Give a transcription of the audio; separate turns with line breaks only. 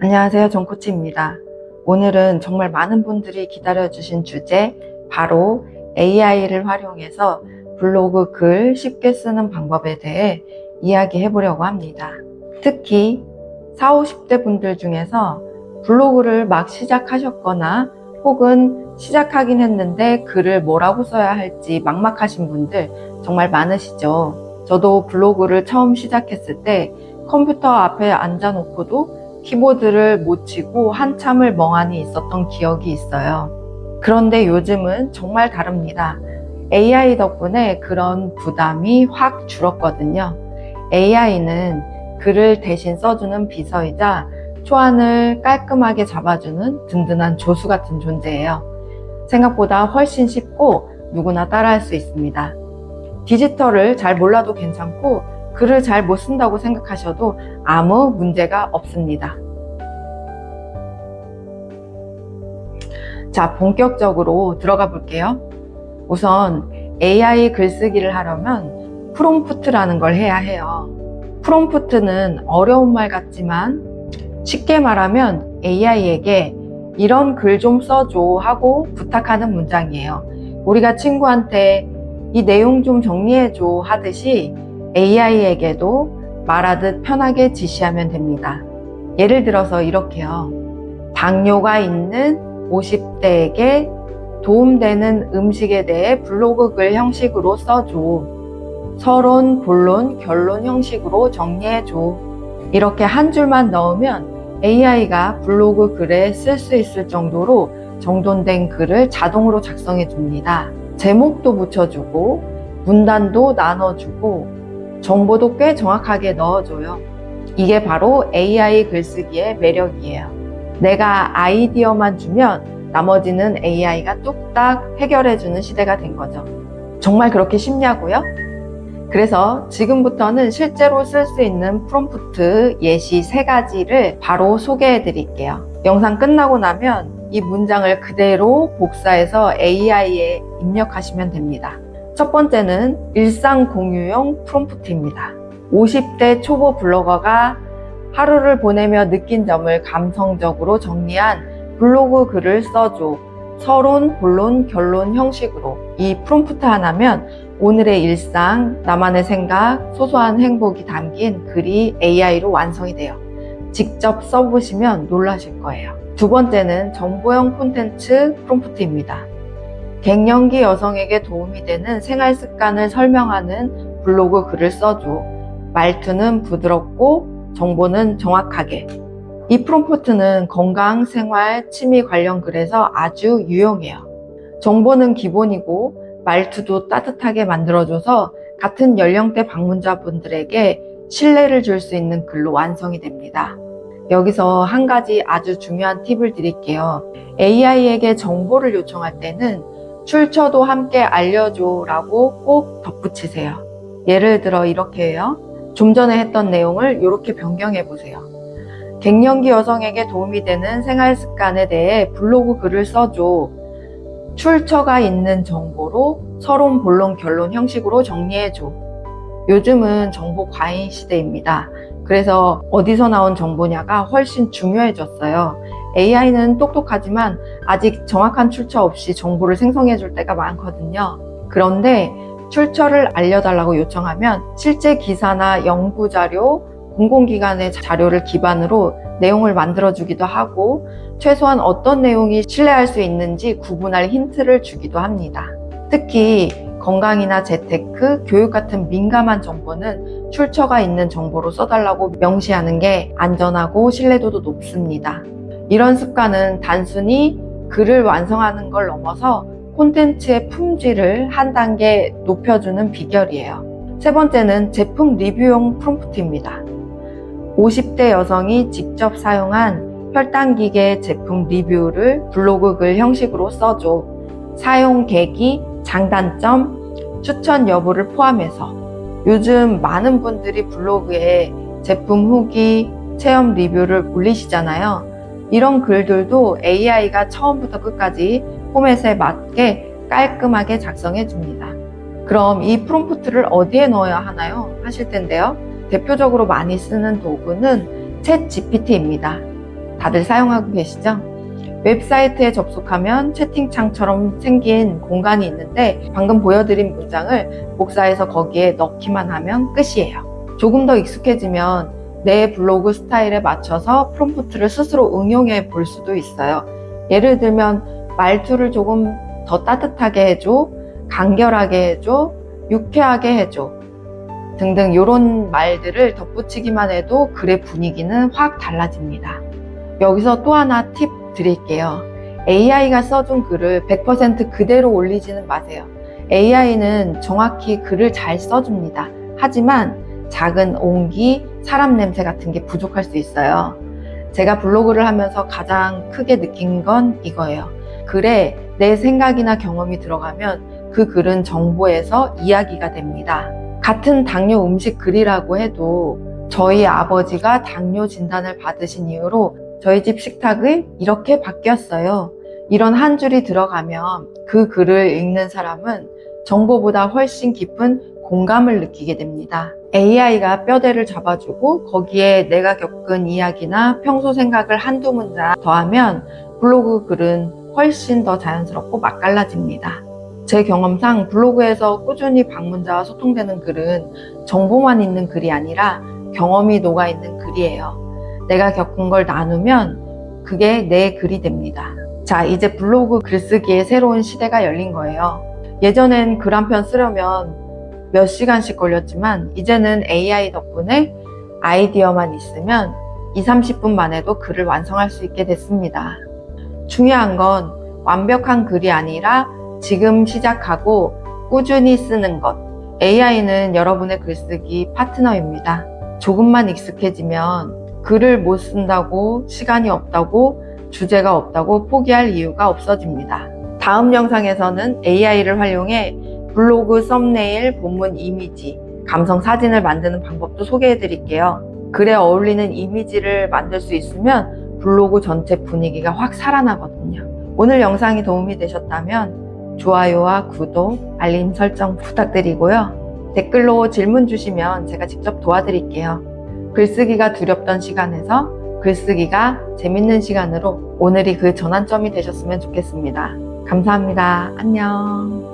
안녕하세요. 정코치입니다. 오늘은 정말 많은 분들이 기다려주신 주제, 바로 AI를 활용해서 블로그 글 쉽게 쓰는 방법에 대해 이야기해 보려고 합니다. 특히 40, 50대 분들 중에서 블로그를 막 시작하셨거나 혹은 시작하긴 했는데 글을 뭐라고 써야 할지 막막하신 분들 정말 많으시죠. 저도 블로그를 처음 시작했을 때 컴퓨터 앞에 앉아놓고도 키보드를 못 치고 한참을 멍하니 있었던 기억이 있어요. 그런데 요즘은 정말 다릅니다. AI 덕분에 그런 부담이 확 줄었거든요. AI는 글을 대신 써주는 비서이자 초안을 깔끔하게 잡아주는 든든한 조수 같은 존재예요. 생각보다 훨씬 쉽고 누구나 따라할 수 있습니다. 디지털을 잘 몰라도 괜찮고 글을 잘 못 쓴다고 생각하셔도 아무 문제가 없습니다. 자, 본격적으로 들어가 볼게요. 우선 AI 글쓰기를 하려면 프롬프트라는 걸 해야 해요. 프롬프트는 어려운 말 같지만 쉽게 말하면 AI에게 이런 글 좀 써줘 하고 부탁하는 문장이에요. 우리가 친구한테 이 내용 좀 정리해줘 하듯이 AI에게도 말하듯 편하게 지시하면 됩니다. 예를 들어서 이렇게요. 당뇨가 있는 50대에게 도움되는 음식에 대해 블로그 글 형식으로 써줘. 서론, 본론, 결론 형식으로 정리해줘. 이렇게 한 줄만 넣으면 AI가 블로그 글에 쓸 수 있을 정도로 정돈된 글을 자동으로 작성해 줍니다. 제목도 붙여주고, 문단도 나눠주고, 정보도 꽤 정확하게 넣어줘요. 이게 바로 AI 글쓰기의 매력이에요. 내가 아이디어만 주면 나머지는 AI가 뚝딱 해결해주는 시대가 된 거죠. 정말 그렇게 쉽냐고요? 그래서 지금부터는 실제로 쓸 수 있는 프롬프트 예시 세 가지를 바로 소개해 드릴게요. 영상 끝나고 나면 이 문장을 그대로 복사해서 AI에 입력하시면 됩니다. 첫 번째는 일상 공유용 프롬프트입니다. 50대 초보 블로거가 하루를 보내며 느낀 점을 감성적으로 정리한 블로그 글을 써줘. 서론, 본론, 결론 형식으로 이 프롬프트 하나면 오늘의 일상, 나만의 생각, 소소한 행복이 담긴 글이 AI로 완성이 돼요. 직접 써보시면 놀라실 거예요. 두 번째는 정보형 콘텐츠 프롬프트입니다. 갱년기 여성에게 도움이 되는 생활 습관을 설명하는 블로그 글을 써줘. 말투는 부드럽고 정보는 정확하게. 이 프롬프트는 건강, 생활, 취미 관련 글에서 아주 유용해요. 정보는 기본이고 말투도 따뜻하게 만들어줘서 같은 연령대 방문자분들에게 신뢰를 줄 수 있는 글로 완성이 됩니다. 여기서 한 가지 아주 중요한 팁을 드릴게요. AI에게 정보를 요청할 때는 출처도 함께 알려줘 라고 꼭 덧붙이세요. 예를 들어 이렇게 해요. 좀 전에 했던 내용을 이렇게 변경해 보세요. 갱년기 여성에게 도움이 되는 생활 습관에 대해 블로그 글을 써줘. 출처가 있는 정보로 서론, 본론, 결론 형식으로 정리해줘. 요즘은 정보 과잉 시대입니다. 그래서 어디서 나온 정보냐가 훨씬 중요해졌어요. AI는 똑똑하지만 아직 정확한 출처 없이 정보를 생성해 줄 때가 많거든요. 그런데 출처를 알려달라고 요청하면 실제 기사나 연구 자료, 공공기관의 자료를 기반으로 내용을 만들어주기도 하고 최소한 어떤 내용이 신뢰할 수 있는지 구분할 힌트를 주기도 합니다. 특히 건강이나 재테크, 교육 같은 민감한 정보는 출처가 있는 정보로 써달라고 명시하는 게 안전하고 신뢰도도 높습니다. 이런 습관은 단순히 글을 완성하는 걸 넘어서 콘텐츠의 품질을 한 단계 높여주는 비결이에요. 세 번째는 제품 리뷰용 프롬프트입니다. 50대 여성이 직접 사용한 혈당기계 제품 리뷰를 블로그 글 형식으로 써줘. 사용 계기, 장단점, 추천 여부를 포함해서 요즘 많은 분들이 블로그에 제품 후기, 체험 리뷰를 올리시잖아요. 이런 글들도 AI가 처음부터 끝까지 포맷에 맞게 깔끔하게 작성해 줍니다. 그럼 이 프롬프트를 어디에 넣어야 하나요? 하실 텐데요. 대표적으로 많이 쓰는 도구는 챗 GPT입니다. 다들 사용하고 계시죠? 웹사이트에 접속하면 채팅창처럼 생긴 공간이 있는데 방금 보여드린 문장을 복사해서 거기에 넣기만 하면 끝이에요. 조금 더 익숙해지면 내 블로그 스타일에 맞춰서 프롬프트를 스스로 응용해 볼 수도 있어요. 예를 들면 말투를 조금 더 따뜻하게 해줘, 간결하게 해줘, 유쾌하게 해줘 등등 이런 말들을 덧붙이기만 해도 글의 분위기는 확 달라집니다. 여기서 또 하나 팁 드릴게요. AI가 써준 글을 100% 그대로 올리지는 마세요. AI는 정확히 글을 잘 써줍니다. 하지만 작은 온기, 사람 냄새 같은 게 부족할 수 있어요. 제가 블로그를 하면서 가장 크게 느낀 건 이거예요. 글에 내 생각이나 경험이 들어가면 그 글은 정보에서 이야기가 됩니다. 같은 당뇨 음식 글이라고 해도 저희 아버지가 당뇨 진단을 받으신 이후로 저희 집 식탁이 이렇게 바뀌었어요. 이런 한 줄이 들어가면 그 글을 읽는 사람은 정보보다 훨씬 깊은 공감을 느끼게 됩니다. AI가 뼈대를 잡아주고 거기에 내가 겪은 이야기나 평소 생각을 한두 문장 더하면 블로그 글은 훨씬 더 자연스럽고 맛깔나집니다. 제 경험상 블로그에서 꾸준히 방문자와 소통되는 글은 정보만 있는 글이 아니라 경험이 녹아있는 글이에요. 내가 겪은 걸 나누면 그게 내 글이 됩니다. 자, 이제 블로그 글쓰기의 새로운 시대가 열린 거예요. 예전엔 글 한 편 쓰려면 몇 시간씩 걸렸지만 이제는 AI 덕분에 아이디어만 있으면 2, 30분 만에도 글을 완성할 수 있게 됐습니다. 중요한 건 완벽한 글이 아니라 지금 시작하고 꾸준히 쓰는 것. AI는 여러분의 글쓰기 파트너입니다. 조금만 익숙해지면 글을 못 쓴다고 시간이 없다고 주제가 없다고 포기할 이유가 없어집니다. 다음 영상에서는 AI를 활용해 블로그 썸네일, 본문 이미지, 감성 사진을 만드는 방법도 소개해 드릴게요. 글에 어울리는 이미지를 만들 수 있으면 블로그 전체 분위기가 확 살아나거든요. 오늘 영상이 도움이 되셨다면 좋아요와 구독, 알림 설정 부탁드리고요. 댓글로 질문 주시면 제가 직접 도와드릴게요. 글쓰기가 두렵던 시간에서 글쓰기가 재밌는 시간으로 오늘이 그 전환점이 되셨으면 좋겠습니다. 감사합니다. 안녕.